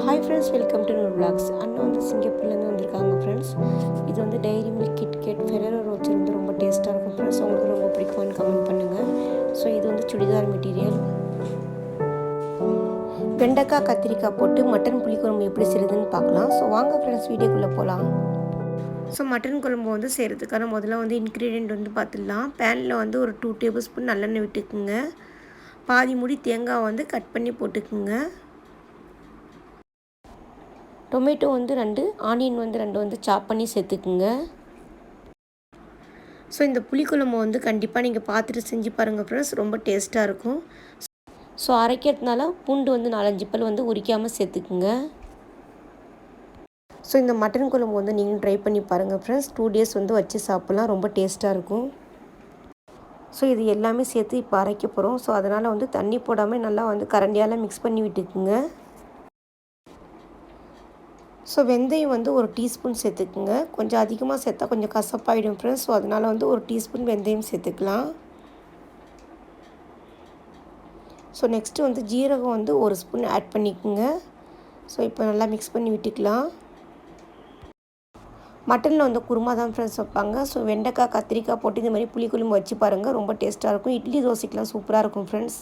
Hi friends welcome to Noor vlogs அண்ணன் வந்து சிங்கப்பூர்லேருந்து வந்திருக்காங்க ஃப்ரெண்ட்ஸ் இது வந்து Dairy Milk Kit Kat Ferrero Rocher வந்து ரொம்ப டேஸ்ட்டாக இருக்கும் ஃப்ரெண்ட்ஸ் உங்களுக்கு ரொம்ப பிடிக்குமான்னு கமெண்ட் பண்ணுங்கள் ஸோ இது வந்து சுடிதார் மெட்டீரியல் வெண்டைக்காய் கத்திரிக்காய் போட்டு மட்டன் புளிக்குழம்பு எப்படி செய்யுதுன்னு பார்க்கலாம். ஸோ வாங்க ஃப்ரெண்ட்ஸ் வீடியோக்குள்ளே போகலாம் ஸோ மட்டன் குழம்பு வந்து செய்கிறதுக்கான முதல்ல வந்து இன்க்ரீடியண்ட் வந்து பார்த்துடலாம். பேனில் வந்து ஒரு டூ டேபிள் ஸ்பூன் நல்லெண்ணெய் விட்டுக்குங்க. பாதி முடி தேங்காய் வந்து கட் பண்ணி போட்டுக்குங்க. டொமேட்டோ வந்து ரெண்டு ஆனியன் வந்து ரெண்டு வந்து சாப் பண்ணி சேர்த்துக்குங்க. ஸோ இந்த புளிக்குழம்பு வந்து கண்டிப்பாக நீங்கள் பார்த்துட்டு செஞ்சு பாருங்கள் ஃப்ரெண்ட்ஸ் ரொம்ப டேஸ்ட்டாக இருக்கும். ஸோ அரைக்கிறதுனால பூண்டு வந்து நாலஞ்சு பல் வந்து உரிக்காமல் சேர்த்துக்குங்க. ஸோ இந்த மட்டன் குழம்பு வந்து நீங்களும் ட்ரை பண்ணி பாருங்கள் ஃப்ரெண்ட்ஸ் டூ டேஸ் வந்து வச்சு சாப்பிட்லாம். ரொம்ப டேஸ்ட்டாக இருக்கும். ஸோ இது எல்லாமே சேர்த்து இப்போ அரைக்க போகிறோம் ஸோ அதனால் வந்து தண்ணி போடாமல் நல்லா வந்து கரண்டியால் மிக்ஸ் பண்ணி விட்டுக்குங்க. ஸோ வெந்தயம் வந்து ஒரு டீஸ்பூன் சேர்த்துக்குங்க. கொஞ்சம் அதிகமாக சேர்த்தா கொஞ்சம் கசப்பாயிடும் ஃப்ரெண்ட்ஸ் ஸோ அதனால் வந்து ஒரு டீஸ்பூன் வெந்தயம் சேர்த்துக்கலாம். ஸோ நெக்ஸ்ட்டு வந்து ஜீரகம் வந்து ஒரு ஸ்பூன் ஆட் பண்ணிக்கோங்க. ஸோ இப்போ நல்லா மிக்ஸ் பண்ணி விட்டுக்கலாம். மட்டனில் வந்து குருமா தான் ஃப்ரெண்ட்ஸ் வைப்பாங்க. ஸோ வெண்டைக்காய் கத்திரிக்காய் போட்டு இந்த மாதிரி புளிக்குழம்பு வச்சு பாருங்கள் ரொம்ப டேஸ்ட்டாக இருக்கும். இட்லி தோசைக்கெலாம் சூப்பராக இருக்கும் ஃப்ரெண்ட்ஸ்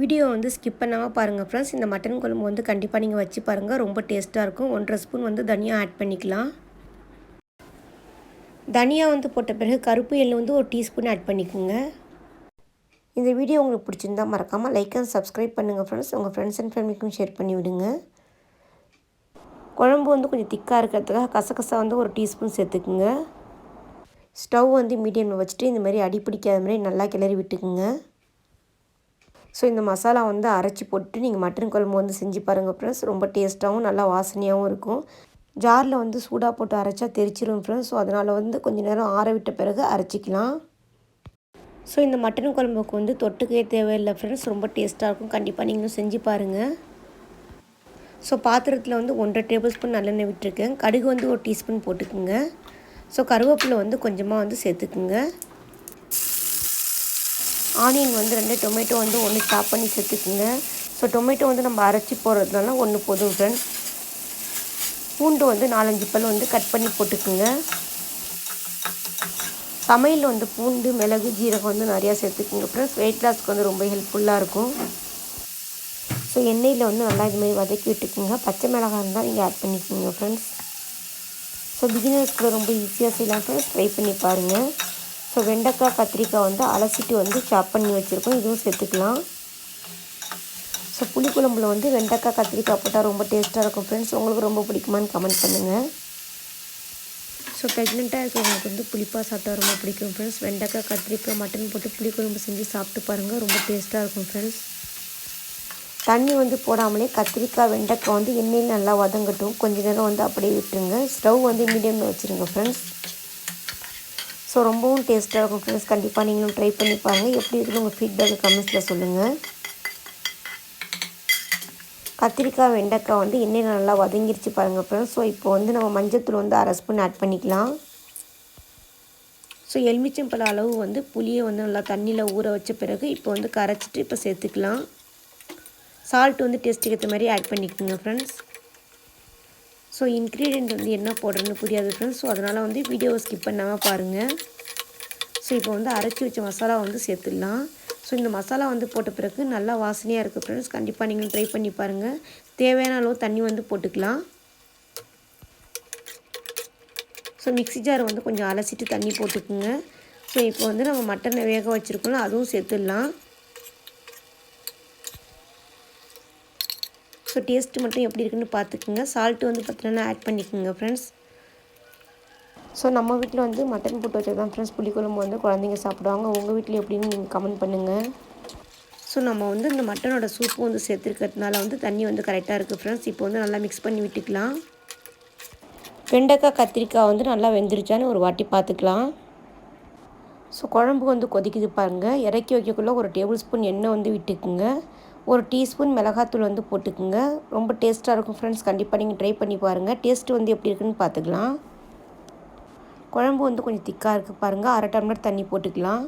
வீடியோ வந்து ஸ்கிப் பண்ணாமல் பாருங்கள் ஃப்ரெண்ட்ஸ் இந்த மட்டன் குழம்பு வந்து கண்டிப்பாக நீங்கள் வச்சு பாருங்கள் ரொம்ப டேஸ்ட்டாக இருக்கும். ஒன்றரை ஸ்பூன் வந்து தனியாக ஆட் பண்ணிக்கலாம். தனியா வந்து போட்ட பிறகு கருப்பு எள்ளு வந்து ஒரு டீஸ்பூன் ஆட் பண்ணிக்கோங்க. இந்த வீடியோ உங்களுக்கு பிடிச்சிருந்தா மறக்காமல் லைக் அண்ட் சப்ஸ்கிரைப் பண்ணுங்கள் ஃப்ரெண்ட்ஸ் உங்கள் ஃப்ரெண்ட்ஸ் அண்ட் ஃபேமிலிக்கும் ஷேர் பண்ணி விடுங்க. குழம்பு வந்து கொஞ்சம் திக்காக இருக்கிறதுக்காக கசகசா வந்து ஒரு டீஸ்பூன் சேர்த்துக்குங்க. ஸ்டவ் வந்து மீடியமில் வச்சுட்டு இந்த மாதிரி அடி பிடிக்காத மாதிரி நல்லா கிளறி விட்டுக்குங்க. ஸோ இந்த மசாலா வந்து அரைச்சி போட்டு நீங்கள் மட்டன் குழம்பு வந்து செஞ்சு பாருங்கள் ஃப்ரெண்ட்ஸ் ரொம்ப டேஸ்ட்டாகவும் நல்லா வாசனையாகவும் இருக்கும். ஜாரில் வந்து சூடாக போட்டு அரைச்சா தெரிச்சிடும் ஃப்ரெண்ட்ஸ் ஸோ அதனால் வந்து கொஞ்சம் நேரம் ஆற விட்ட பிறகு அரைச்சிக்கலாம். ஸோ இந்த மட்டன் குழம்புக்கு வந்து தொட்டுக்கே தேவையில்லை ஃப்ரெண்ட்ஸ் ரொம்ப டேஸ்ட்டாக இருக்கும். கண்டிப்பாக நீங்களும் செஞ்சு பாருங்கள் ஸோ பாத்திரத்தில் வந்து ஒன்றரை டேபிள் ஸ்பூன் நல்லெண்ணெய் விட்டுருக்கேன். கடுகு வந்து ஒரு டீஸ்பூன் போட்டுக்குங்க. ஸோ கருவேப்பிலை வந்து கொஞ்சமாக வந்து சேர்த்துக்குங்க. ஆனியன் வந்து ரெண்டு டொமேட்டோ வந்து ஒன்று சாப் பண்ணி சேர்த்துக்குங்க. ஸோ டொமேட்டோ வந்து நம்ம அரைச்சி போடுறதுனால ஒன்று போதும் ஃப்ரெண்ட்ஸ் பூண்டு வந்து நாலஞ்சு பல் வந்து கட் பண்ணி போட்டுக்குங்க. சமையலில் வந்து பூண்டு மிளகு ஜீரகம் வந்து நிறையா சேர்த்துக்குங்க ஃப்ரெண்ட்ஸ் வெயிட் லாஸ்க்கு வந்து ரொம்ப ஹெல்ப்ஃபுல்லாக இருக்கும். ஸோ எண்ணெயில் வந்து நல்லா இதுமாதிரி வதக்கி விட்டுக்குங்க. பச்சை மிளகாய் இருந்தால் நீங்கள் ஆட் பண்ணிக்கோங்க ஃப்ரெண்ட்ஸ் ஸோ பிகினர்ஸ்க்கு ரொம்ப ஈஸியாக செய்யலாம் ஃப்ரெண்ட்ஸ் ட்ரை பண்ணி பாருங்கள் ஸோ வெண்டைக்காய் கத்திரிக்காய் வந்து அலசிட்டு வந்து சாப் பண்ணி வச்சுருக்கோம். இதுவும் சேர்த்துக்கலாம். ஸோ புளிக்குழம்புல வந்து வெண்டைக்காய் கத்திரிக்காய் போட்டால் ரொம்ப டேஸ்ட்டாக இருக்கும். ஃப்ரெண்ட்ஸ் உங்களுக்கு ரொம்ப பிடிக்குமான்னு கமெண்ட் பண்ணுங்கள் ஸோ ப்ரெக்னெண்ட்டாக இருக்கிறவங்களுக்கு வந்து புளிப்பாக சாப்பிட்டா ரொம்ப பிடிக்கும் ஃப்ரெண்ட்ஸ் வெண்டைக்காய் கத்திரிக்காய் மட்டன் போட்டு புளிக்குழம்பு செஞ்சு சாப்பிட்டு பாருங்கள் ரொம்ப டேஸ்ட்டாக இருக்கும் ஃப்ரெண்ட்ஸ் தண்ணி வந்து போடாமலே கத்திரிக்காய் வெண்டைக்காய் வந்து எண்ணெயில் நல்லா வதங்கட்டும். கொஞ்ச நேரம் வந்து அப்படியே விட்டுருங்க. ஸ்டவ் வந்து மீடியமில் வச்சுருங்க ஃப்ரெண்ட்ஸ் ஸோ ரொம்பவும் டேஸ்ட்டாக இருக்கும் ஃப்ரெண்ட்ஸ் கண்டிப்பாக நீங்களும் ட்ரை பண்ணி பாருங்கள் எப்படி இருக்குன்னு உங்கள் ஃபீட்பேக் கமெண்ட்ஸில் சொல்லுங்கள் கத்திரிக்காய் வெண்டைக்காய் வந்து எண்ணெயில் நல்லா வதங்கிருச்சு பாருங்கள் ஃப்ரெண்ட்ஸ் ஸோ இப்போ வந்து நம்ம மஞ்சத்தூள் வந்து அரை ஸ்பூன் ஆட் பண்ணிக்கலாம். ஸோ எலுமிச்சம்பழ அளவு வந்து புளியை வந்து நல்லா தண்ணியில் ஊற வச்ச பிறகு இப்போ வந்து கரைச்சிட்டு இப்போ சேர்த்துக்கலாம். சால்ட் வந்து டேஸ்ட்டுக்கு ஏற்ற மாதிரி ஆட் பண்ணிக்கோங்க ஃப்ரெண்ட்ஸ் ஸோ இன்க்ரீடியண்ட் வந்து என்ன போடுறதுன்னு புரியாது ஃப்ரெண்ட்ஸ் ஸோ அதனால் வந்து வீடியோவை ஸ்கிப் பண்ணாமல் பாருங்கள் ஸோ இப்போ வந்து அரைச்சி வச்ச மசாலா வந்து சேர்த்துடலாம். ஸோ இந்த மசாலா வந்து போட்ட பிறகு நல்லா வாசனையாக இருக்குது ஃப்ரெண்ட்ஸ் கண்டிப்பாக நீங்கள் ட்ரை பண்ணி பாருங்கள் தேவையான அளவு தண்ணி வந்து போட்டுக்கலாம். ஸோ மிக்ஸி ஜாரை வந்து கொஞ்சம் அலசிட்டு தண்ணி போட்டுக்குங்க. ஸோ இப்போ வந்து நம்ம மட்டனை வேக வச்சுருக்கோம்ல அதுவும் சேர்த்துடலாம். ஸோ டேஸ்ட்டு மட்டும் எப்படி இருக்குன்னு பார்த்துக்குங்க. சால்ட்டு வந்து பார்த்தீங்கன்னா ஆட் பண்ணிக்கோங்க ஃப்ரெண்ட்ஸ் ஸோ நம்ம வீட்டில் வந்து மட்டன் போட்டு வச்சா தான் ஃப்ரெண்ட்ஸ் புளிக்குழம்பு வந்து குழந்தைங்க சாப்பிடுவாங்க. உங்கள் வீட்டில் எப்படின்னு நீங்கள் கமெண்ட் பண்ணுங்கள் ஸோ நம்ம வந்து இந்த மட்டனோட சூப்பு வந்து சேர்த்துருக்கிறதுனால வந்து தண்ணி வந்து கரெக்டாக இருக்குது ஃப்ரெண்ட்ஸ் இப்போ வந்து நல்லா மிக்ஸ் பண்ணி விட்டுக்கலாம். வெண்டைக்காய் கத்திரிக்காய் வந்து நல்லா வெந்துருச்சான்னு ஒரு வாட்டி பார்த்துக்கலாம். ஸோ குழம்பு வந்து கொதிக்குது பாருங்கள் இறக்கி வைக்கக்குள்ளே ஒரு டேபிள் ஸ்பூன் எண்ணெய் வந்து விட்டுக்குங்க. ஒரு டீஸ்பூன் மிளகாத்தூள் வந்து போட்டுக்குங்க. ரொம்ப டேஸ்ட்டாக இருக்கும் ஃப்ரெண்ட்ஸ். கண்டிப்பாக நீங்கள் ட்ரை பண்ணி பாருங்கள் டேஸ்ட்டு வந்து எப்படி இருக்குன்னு பார்த்துக்கலாம் குழம்பு வந்து கொஞ்சம் திக்காக இருக்குது பாருங்கள் அரை டம்ளர் தண்ணி போட்டுக்கலாம்.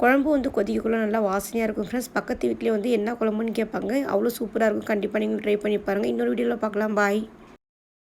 குழம்பு வந்து கொதிக்கக்குள்ளே நல்லா வாசனையாக இருக்கும் ஃப்ரெண்ட்ஸ். பக்கத்து வீட்டிலே வந்து என்ன குழம்புன்னு கேட்பாங்க. அவ்வளோ சூப்பராக இருக்கும். கண்டிப்பாக நீங்கள் ட்ரை பண்ணி பாருங்கள் இன்னொரு வீடியோவில் பார்க்கலாம் பாய்.